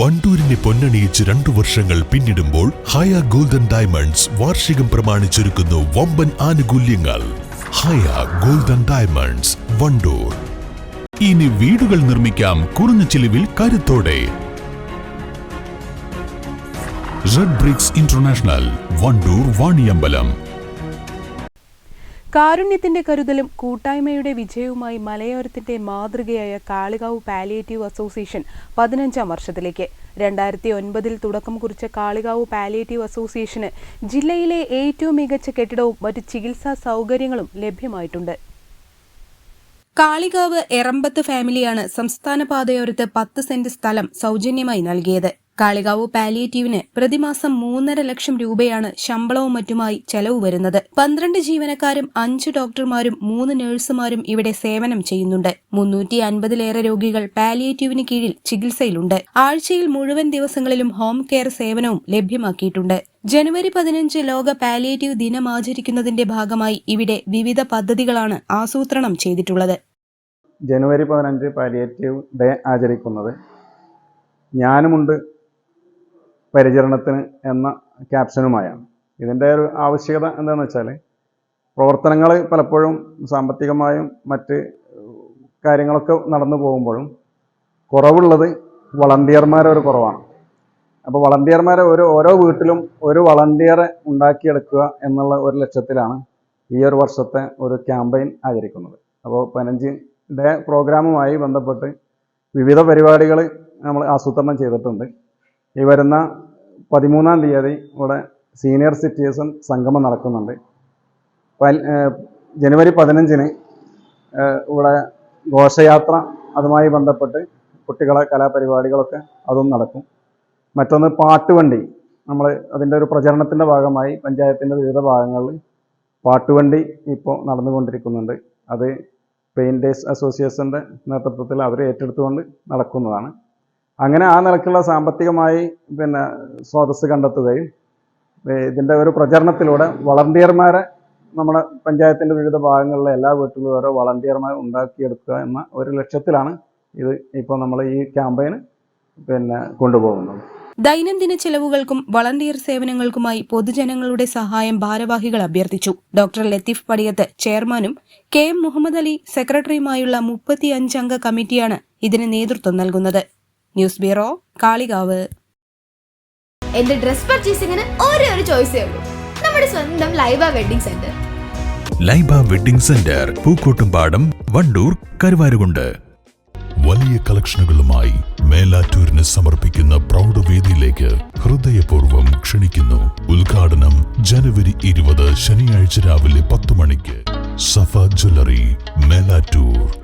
വണ്ടൂരിനെ പൊന്നണിയിച്ച് രണ്ടു വർഷങ്ങൾ പിന്നിടുമ്പോൾ ഹയ ഗോൾഡൻ ഡയമണ്ട്സ് വാർഷികം പ്രമാണിച്ചൊരുക്കുന്നു വമ്പൻ ആനുകൂല്യങ്ങൾ. Haya golden diamonds Wandoor. ഇനി വീടുകൾ നിർമ്മിക്കാം കുറഞ്ഞ ചിലവിൽ കരുത്തോടെ. Red bricks international Wandoor Vaniyambalam. കാരുണ്യത്തിന്റെ കരുതലും കൂട്ടായ്മയുടെ വിജയവുമായി മലയോരത്തിന്റെ മാതൃകയായ കാളികാവ് പാലിയേറ്റീവ് അസോസിയേഷൻ പതിനഞ്ചാം വർഷത്തിലേക്ക്. രണ്ടായിരത്തി ഒൻപതിൽ തുടക്കം കുറിച്ച കാളികാവ് പാലിയേറ്റീവ് അസോസിയേഷന് ജില്ലയിലെ ഏറ്റവും മികച്ച കെട്ടിടവും മറ്റ് ചികിത്സാ സൗകര്യങ്ങളും ലഭ്യമായിട്ടുണ്ട്. കാളികാവ് എറമ്പത്ത് ഫാമിലിയാണ് സംസ്ഥാന പാതയോരത്ത് പത്ത് സെന്റ് സ്ഥലം സൗജന്യമായി നൽകിയത്. കാളികാവ് പാലിയേറ്റീവിന് പ്രതിമാസം മൂന്നര ലക്ഷം രൂപയാണ് ശമ്പളവും മറ്റുമായി ചെലവ് വരുന്നത്. പന്ത്രണ്ട് ജീവനക്കാരും അഞ്ച് ഡോക്ടർമാരും മൂന്ന് നഴ്സുമാരും ഇവിടെ സേവനം ചെയ്യുന്നുണ്ട്. മുന്നൂറ്റി അൻപതിലേറെ രോഗികൾ പാലിയേറ്റീവിന് കീഴിൽ ചികിത്സയിലുണ്ട്. ആഴ്ചയിൽ മുഴുവൻ ദിവസങ്ങളിലും ഹോം കെയർ സേവനവും ലഭ്യമാക്കിയിട്ടുണ്ട്. ജനുവരി പതിനഞ്ച് ലോക പാലിയേറ്റീവ് ദിനം ആചരിക്കുന്നതിന്റെ ഭാഗമായി ഇവിടെ വിവിധ പദ്ധതികളാണ് ആസൂത്രണം ചെയ്തിട്ടുള്ളത്. ജനുവരി പതിനഞ്ച് പാലിയേറ്റീവ് ഡേ ആചരിക്കുന്നത്. ഞാനുമുണ്ട് പരിചരണത്തിന് എന്ന ക്യാപ്ഷനുമായാണ് ഇതിന്റെ ഒരു ആവശ്യകത എന്താണെന്ന് വെച്ചാൽ പ്രവർത്തനങ്ങൾ പലപ്പോഴും സാമ്പത്തികമായും മറ്റ് കാര്യങ്ങളൊക്കെ നടന്നു പോകുമ്പോഴും കുറവുള്ളത് വളണ്ടിയർമാരെ ഒരു കുറവാണ്. അപ്പോൾ വളണ്ടിയർമാരെ ഒരു ഓരോ വീട്ടിലും ഒരു വളണ്ടിയറെ ഉണ്ടാക്കിയെടുക്കുക എന്നുള്ള ഒരു ലക്ഷ്യത്തിലാണ് ഈ ഒരു വർഷത്തെ ഒരു ക്യാമ്പയിൻ ആചരിക്കുന്നത്. അപ്പോൾ പതിനഞ്ച് ഡേ പ്രോഗ്രാമുമായി ബന്ധപ്പെട്ട് വിവിധ പരിപാടികൾ നമ്മൾ ആസൂത്രണം ചെയ്തിട്ടുണ്ട്. ഈ വരുന്ന പതിമൂന്നാം തീയതി ഇവിടെ സീനിയർ സിറ്റിസൺ സംഗമം നടക്കുന്നുണ്ട്. ജനുവരി പതിനഞ്ചിന് ഇവിടെ ഘോഷയാത്ര അതുമായി ബന്ധപ്പെട്ട് കുട്ടികളെ കലാപരിപാടികളൊക്കെ അതും നടക്കും. മറ്റൊന്ന് പാട്ടുവണ്ടി. നമ്മൾ അതിന്റെ ഒരു പ്രചരണത്തിന്റെ ഭാഗമായി പഞ്ചായത്തിന്റെ വിവിധ ഭാഗങ്ങളിൽ പാട്ടുവണ്ടി ഇപ്പോൾ നടന്നുകൊണ്ടിരിക്കുന്നുണ്ട്. അത് പെയിന്റേഴ്സ് അസോസിയേഷന്റെ നേതൃത്വത്തിൽ അവർ ഏറ്റെടുത്തുകൊണ്ട് നടക്കുന്നതാണ്. അങ്ങനെ ആ നിലക്കുള്ള സാമ്പത്തികമായി പിന്നെ സ്രോതസ് കണ്ടെത്തുകയും ഇതിന്റെ ഒരു പ്രചരണത്തിലൂടെ വളണ്ടിയർമാരെ നമ്മുടെ പഞ്ചായത്തിന്റെ വിവിധ ഭാഗങ്ങളിലെ എല്ലാ വീട്ടിലും ഓരോ വളണ്ടിയർമാരെ ഉണ്ടാക്കിയെടുക്കുക എന്ന ഒരു ലക്ഷ്യത്തിലാണ് ഇത് ഇപ്പോൾ നമ്മൾ ഈ ക്യാമ്പയിൻ പിന്നെ കൊണ്ടുപോകുന്നത്. ദൈനംദിന ചെലവുകൾക്കും വളണ്ടിയർ സേവനങ്ങൾക്കുമായി പൊതുജനങ്ങളുടെ സഹായം ഭാരവാഹികൾ അഭ്യർത്ഥിച്ചു. ഡോക്ടർ ലത്തീഫ് പടിയത്ത് ചെയർമാനും കെ എം മുഹമ്മദ് അലി സെക്രട്ടറിയുമായുള്ള മുപ്പത്തിയഞ്ചംഗ കമ്മിറ്റിയാണ് ഇതിന് നേതൃത്വം നൽകുന്നത്. News bureau Kalikavu. എന്റെ ഡ്രസ് പർച്ചേസിംഗിന് ഒരേ ഒരു ചോയ്സേ ഉള്ളൂ. നമ്മുടെ സ്വന്തം Laiba wedding centre Laiba wedding centre Pookkottumpadam Wandoor Karuvarakundu. വലിയ കളക്ഷനുകളുമായി മേലാറ്റൂരിന് സമർപ്പിക്കുന്ന പ്രൗഢവേദിയിലേക്ക് ഹൃദയപൂർവം ക്ഷണിക്കുന്നു ഉദ്ഘാടനം ജനുവരി ഇരുപത് ശനിയാഴ്ച രാവിലെ പത്ത് മണിക്ക് സഫ ജ്വല്ലറി മേലാറ്റൂർ.